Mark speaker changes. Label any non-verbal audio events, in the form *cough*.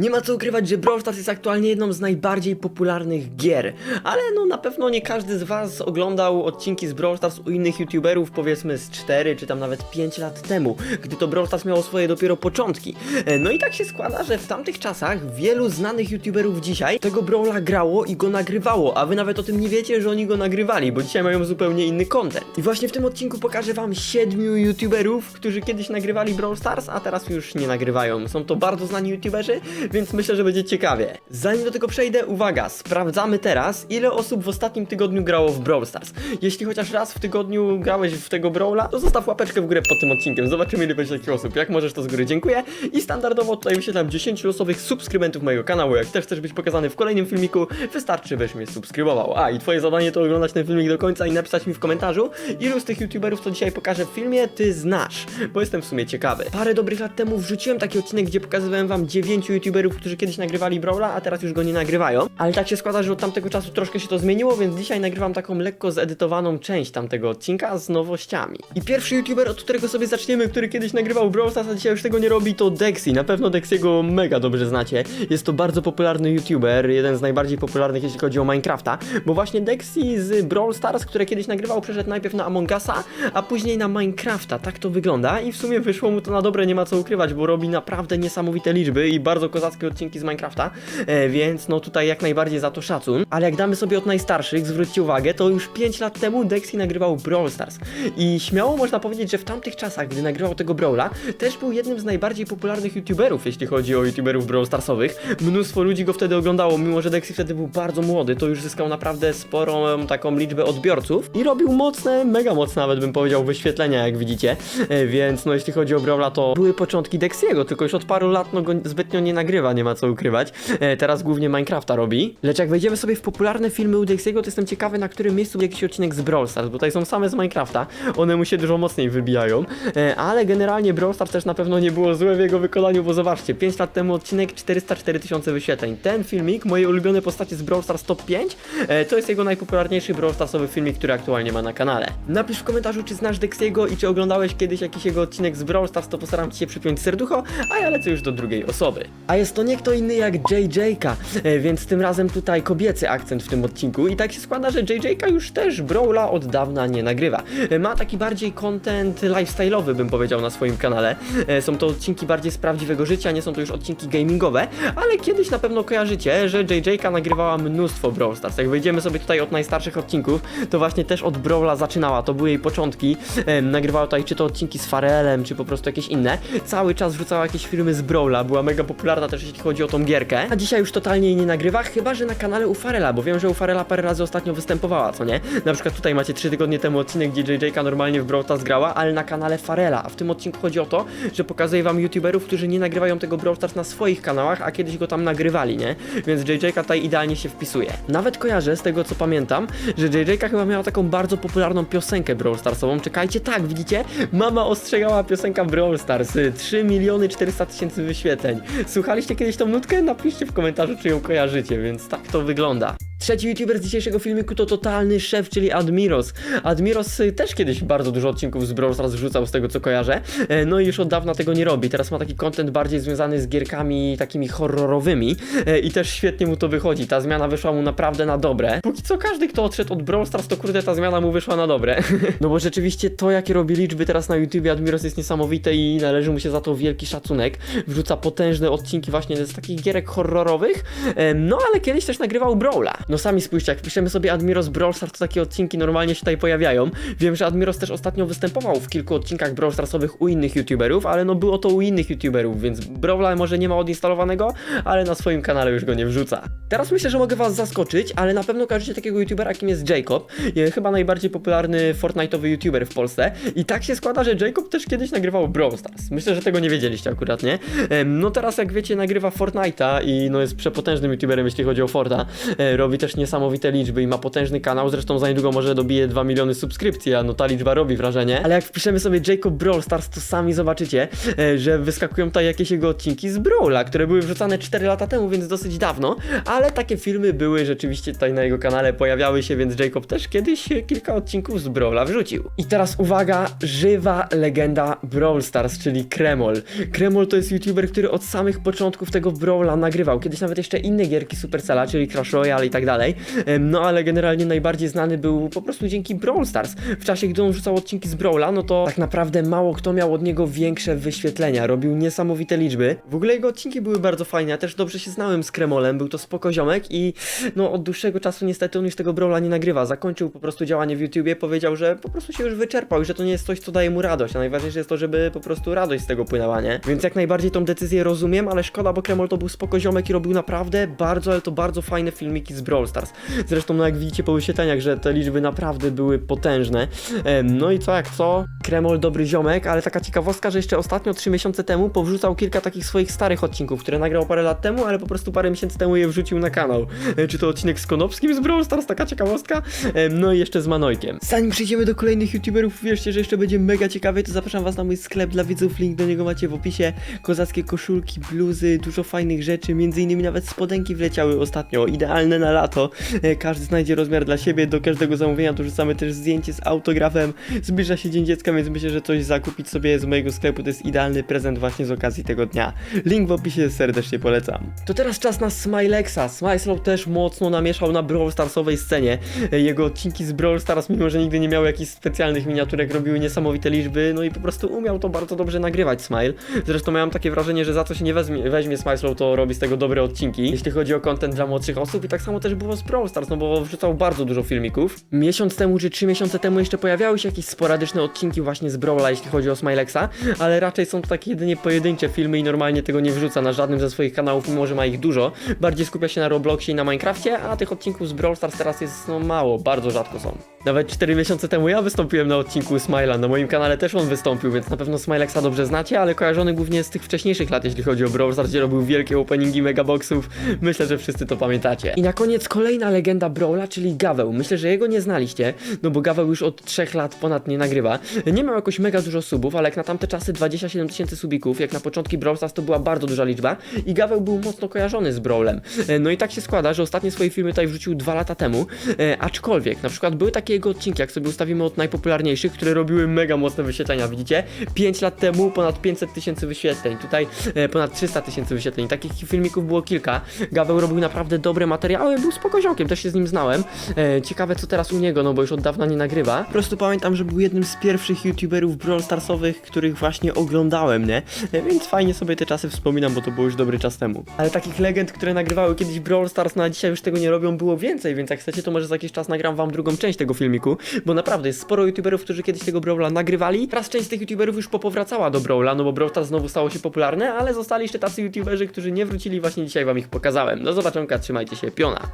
Speaker 1: Nie ma co ukrywać, że Brawl Stars jest aktualnie jedną z najbardziej popularnych gier, ale no na pewno nie każdy z was oglądał odcinki z Brawl Stars u innych youtuberów powiedzmy z 4 czy tam nawet 5 lat temu, gdy to Brawl Stars miało swoje dopiero początki. E, No i tak się składa, że w tamtych czasach wielu znanych youtuberów dzisiaj tego Brawla grało i go nagrywało, a wy nawet o tym nie wiecie, że oni go nagrywali, bo dzisiaj mają zupełnie inny content. I właśnie w tym odcinku pokażę wam siedmiu youtuberów, którzy kiedyś nagrywali Brawl Stars, a teraz już nie nagrywają. Są to bardzo znani youtuberzy, więc myślę, że będzie ciekawie. Zanim do tego przejdę, uwaga, sprawdzamy teraz, ile osób w ostatnim tygodniu grało w Brawl Stars. Jeśli chociaż raz w tygodniu grałeś w tego Brawla, to zostaw łapeczkę w górę pod tym odcinkiem. Zobaczymy, ile będzie takich osób. Jak możesz, to z góry dziękuję. I standardowo tutaj wyświetlam 10 losowych subskrybentów mojego kanału. Jak też chcesz być pokazany w kolejnym filmiku, wystarczy, byś mnie subskrybował. A, i twoje zadanie to oglądać ten filmik do końca i napisać mi w komentarzu, ilu z tych youtuberów, co dzisiaj pokażę w filmie, ty znasz, bo jestem w sumie ciekawy. Parę dobrych lat temu wrzuciłem taki odcinek, gdzie pokazywałem wam 9 youtuberów, którzy kiedyś nagrywali Brawla, a teraz już go nie nagrywają. Ale tak się składa, że od tamtego czasu troszkę się to zmieniło, więc dzisiaj nagrywam taką lekko zedytowaną część tamtego odcinka z nowościami. I pierwszy youtuber, od którego sobie zaczniemy, który kiedyś nagrywał Brawl a dzisiaj już tego nie robi, to Dexy. Na pewno Dexiego mega dobrze znacie. Jest to bardzo popularny youtuber, jeden z najbardziej popularnych, jeśli chodzi o Minecrafta, bo właśnie Dexy z Brawl Stars, które kiedyś nagrywał, przeszedł najpierw na Among Usa, a później na Minecrafta. Tak to wygląda i w sumie wyszło mu to na dobre, nie ma co ukrywać, bo robi naprawdę niesamowite liczby i bardzo kozackie odcinki z Minecrafta, e, więc no tutaj jak najbardziej za to szacun. Ale jak damy sobie od najstarszych, zwróćcie uwagę, to już 5 lat temu Dexy nagrywał Brawl Stars. I śmiało można powiedzieć, że w tamtych czasach, gdy nagrywał tego Brawla, też był jednym z najbardziej popularnych youtuberów, jeśli chodzi o youtuberów Brawl Starsowych. Mnóstwo ludzi go wtedy oglądało, mimo że Dexy wtedy był bardzo młody, to już zyskał naprawdę sporą taką liczbę odbiorców i robił mocne, mega mocne nawet bym powiedział, wyświetlenia, jak widzicie. E, Więc no jeśli chodzi o Brawla, to były początki Dexiego, tylko już od paru lat no go zbytnio nie nagrywa, nie ma co ukrywać. E, Teraz głównie Minecrafta robi. Lecz jak wejdziemy sobie w popularne filmy u Dexiego, to jestem ciekawy, na którym miejscu jakiś odcinek z Brawl Stars, bo tutaj są same z Minecrafta. One mu się dużo mocniej wybijają. E, Ale generalnie Brawl Stars też na pewno nie było złe w jego wykonaniu, bo zobaczcie, 5 lat temu odcinek 404 tysiące wyświetleń. Ten filmik, moje ulubione postacie z Brawl Stars Top 5, e, to jest jego najpopularniejszy Brawl Starsowy filmik, który aktualnie ma na kanale. Napisz w komentarzu, czy znasz Dexiego i czy oglądałeś kiedyś jakiś jego odcinek z Brawl Stars, to postaram ci się przypiąć serducho, a ja lecę już do drugiej osoby. A jest to nie kto inny jak JJ-ka, e, więc tym razem tutaj kobiecy akcent w tym odcinku i tak się składa, że JJ-ka już też Brawla od dawna nie nagrywa. E, Ma taki bardziej content lifestyle'owy, bym powiedział, na swoim kanale. E, Są to odcinki bardziej z prawdziwego życia, nie są to już odcinki gamingowe, ale kiedyś na pewno kojarzycie, że JJ-ka nagrywała mnóstwo Brawl Stars. Jak wejdziemy sobie tutaj od najstarszych odcinków, to właśnie też od Brawla zaczynała, to były jej początki. Nagrywała tutaj czy to odcinki z Farelem, czy po prostu jakieś inne. Cały czas wrzucała jakieś filmy z Brawla, była mega popularna też jeśli chodzi o tą gierkę. A dzisiaj już totalnie jej nie nagrywa, chyba że na kanale u Farela, bo wiem, że u Farela parę razy ostatnio występowała, co nie? Na przykład tutaj macie 3 tygodnie temu odcinek, gdzie JJ-ka normalnie w Brawl Stars grała, ale na kanale Farela. A w tym odcinku chodzi o to, że pokazuję wam youtuberów, którzy nie nagrywają tego Brawl Stars na swoich kanałach, a kiedyś go tam nagrywali, nie? Więc JJ-ka tutaj idealnie się wpisuje. Nawet kojarzę z tego co pamiętam, że JJ-ka chyba miała taką bardzo popularną piosenkę Brawl Starsową. Czekajcie, tak, widzicie? Mama ostrzegała piosenka Brawl Stars. y, 3 miliony 400 tysięcy wyświetleń. Słuchaliście kiedyś tą nutkę? Napiszcie w komentarzu, czy ją kojarzycie, więc tak to wygląda. Trzeci youtuber z dzisiejszego filmiku to totalny szef, czyli Admiros. Admiros y, też kiedyś bardzo dużo odcinków z Brawl Stars wrzucał z tego co kojarzę, e, no i już od dawna tego nie robi. Teraz ma taki content bardziej związany z gierkami takimi horrorowymi e, i też świetnie mu to wychodzi. Ta zmiana wyszła mu naprawdę na dobre. Póki co każdy, kto odszedł od Brawl Stars, to kurde ta zmiana mu wyszła na dobre. *laughs* no bo rzeczywiście to, jakie robi liczby teraz na YouTubie Admiros jest niesamowite i należy mu się za to wielki szacunek. Wrzuca potężne odcinki właśnie z takich gierek horrorowych, e, no ale kiedyś też nagrywał Brawla. No sami spójrzcie, jak piszemy sobie Admiros Brawl Stars, to takie odcinki normalnie się tutaj pojawiają. Wiem, że Admiros też ostatnio występował w kilku odcinkach Brawl Starsowych u innych youtuberów, ale no było to u innych youtuberów, więc Brawla może nie ma odinstalowanego, ale na swoim kanale już go nie wrzuca. Teraz myślę, że mogę was zaskoczyć, ale na pewno kojarzycie takiego youtubera, jakim jest Jacob. Chyba najbardziej popularny Fortnite'owy youtuber w Polsce. I tak się składa, że Jacob też kiedyś nagrywał Brawl Stars. Myślę, że tego nie wiedzieliście akurat, nie? No teraz jak wiecie, nagrywa Fortnite'a i no jest przepotężnym youtuberem, jeśli chodzi o Forta. E, Robi też niesamowite liczby i ma potężny kanał, zresztą za niedługo może dobije 2 miliony subskrypcji, a no ta liczba robi wrażenie. Ale jak wpiszemy sobie Jacob Brawl Stars, to sami zobaczycie, e, że wyskakują tutaj jakieś jego odcinki z Brawla, które były wrzucane 4 lata temu, więc dosyć dawno, ale takie filmy były rzeczywiście tutaj na jego kanale, pojawiały się, więc Jacob też kiedyś kilka odcinków z Brawla wrzucił. I teraz uwaga, żywa legenda Brawl Stars, czyli Kremol. Kremol to jest youtuber, który od samych początków tego Brawla nagrywał, kiedyś nawet jeszcze inne gierki Supercella, czyli Crash Royale i tak dalej, Em, no ale generalnie najbardziej znany był po prostu dzięki Brawl Stars. W czasie, gdy on wrzucał odcinki z Brawla, no to tak naprawdę mało kto miał od niego większe wyświetlenia, robił niesamowite liczby. W ogóle jego odcinki były bardzo fajne, ja też dobrze się znałem z Kremolem, był to spoko ziomek i no od dłuższego czasu niestety on już tego Brawla nie nagrywa, zakończył po prostu działanie w YouTubie, powiedział, że po prostu się już wyczerpał i że to nie jest coś, co daje mu radość, a najważniejsze jest to, żeby po prostu radość z tego płynęła, nie? Więc jak najbardziej tą decyzję rozumiem, ale szkoda, bo Kremol to był spoko ziomek i robił naprawdę bardzo, ale to bardzo fajne filmiki z Stars. Zresztą no jak widzicie po wyświetleniach, że te liczby naprawdę były potężne. No i co jak co, Kremol dobry ziomek, ale taka ciekawostka, że jeszcze ostatnio 3 miesiące temu powrzucał kilka takich swoich starych odcinków, które nagrał parę lat temu, ale po prostu parę miesięcy temu je wrzucił na kanał. E, Czy to odcinek z Konopskim z Brawl Stars, taka ciekawostka? No i jeszcze z Manojkiem. Zanim przejdziemy do kolejnych youtuberów, wierzcie, że jeszcze będzie mega ciekawie, to zapraszam was na mój sklep dla widzów, link do niego macie w opisie. Kozackie koszulki, bluzy, dużo fajnych rzeczy, między innymi nawet spodenki wleciały ostatnio, idealne na lato. E, Każdy znajdzie rozmiar dla siebie, do każdego zamówienia dorzucamy też zdjęcie z autografem. Zbliża się Dzień Dziecka, więc myślę, że coś zakupić sobie z mojego sklepu to jest idealny prezent właśnie z okazji tego dnia. Link w opisie serdecznie polecam. To teraz czas na Smilexa. Smileslow też mocno namieszał na Brawl Starsowej scenie. E, Jego odcinki z Brawl Stars, mimo że nigdy nie miały jakichś specjalnych miniaturek, robiły niesamowite liczby, no i po prostu umiał to bardzo dobrze nagrywać Smile. Zresztą miałem takie wrażenie, że za co się nie weźmie, weźmie Smileslow, to robi z tego dobre odcinki, jeśli chodzi o content dla młodszych osób i tak samo też było z Brawl Stars, no bo wrzucał bardzo dużo filmików. Miesiąc temu czy trzy miesiące temu jeszcze pojawiały się jakieś sporadyczne odcinki właśnie z Brawla, jeśli chodzi o Smilexa, ale raczej są to takie jedynie pojedyncze filmy i normalnie tego nie wrzuca na żadnym ze swoich kanałów, mimo że ma ich dużo. Bardziej skupia się na Robloxie i na Minecrafcie, a tych odcinków z Brawl Stars teraz jest no mało, bardzo rzadko są. Nawet 4 miesiące temu ja wystąpiłem na odcinku Smila, na moim kanale też on wystąpił, więc na pewno Smilexa dobrze znacie, ale kojarzony głównie z tych wcześniejszych lat, jeśli chodzi o Brawl Stars, gdzie robił wielkie openingi megaboxów. Myślę, że wszyscy to pamiętacie. I na koniec kolejna legenda Brawla, czyli Gaweł. Myślę, że jego nie znaliście, no bo Gaweł już od 3 lat ponad nie nagrywa. Nie miał jakoś mega dużo subów, ale jak na tamte czasy 27 tysięcy subików, jak na początki Brawl Stars to była bardzo duża liczba i Gaweł był mocno kojarzony z Brawlem. E, No i tak się składa, że ostatnie swoje filmy tutaj wrzucił dwa lata temu, e, aczkolwiek na przykład były takie jego odcinki, jak sobie ustawimy od najpopularniejszych, które robiły mega mocne wyświetlenia, widzicie? 5 lat temu ponad 500 tysięcy wyświetleń, tutaj e, ponad 300 tysięcy wyświetleń, takich filmików było kilka. Gaweł robił naprawdę dobre materiały, był spokozionkiem, też się z nim znałem. E, ciekawe co teraz u niego, no bo już od dawna nie nagrywa. Po prostu pamiętam, że był jednym z pierwszych youtuberów Brawl Starsowych, których właśnie oglądałem, nie? E, więc fajnie sobie te czasy wspominam, bo to było już dobry czas temu. Ale takich legend, które nagrywały kiedyś Brawl Stars, no a dzisiaj już tego nie robią, było więcej, więc jak chcecie, to może za jakiś czas nagram wam drugą część tego filmiku, bo naprawdę jest sporo youtuberów, którzy kiedyś tego Brawla nagrywali. Teraz część z tych youtuberów już popowracała do Brawla, no bo Brawl Stars znowu stało się popularne, ale zostali jeszcze tacy youtuberzy, którzy nie wrócili, właśnie dzisiaj wam ich pokazałem. Do zobaczonka, trzymajcie się, piona.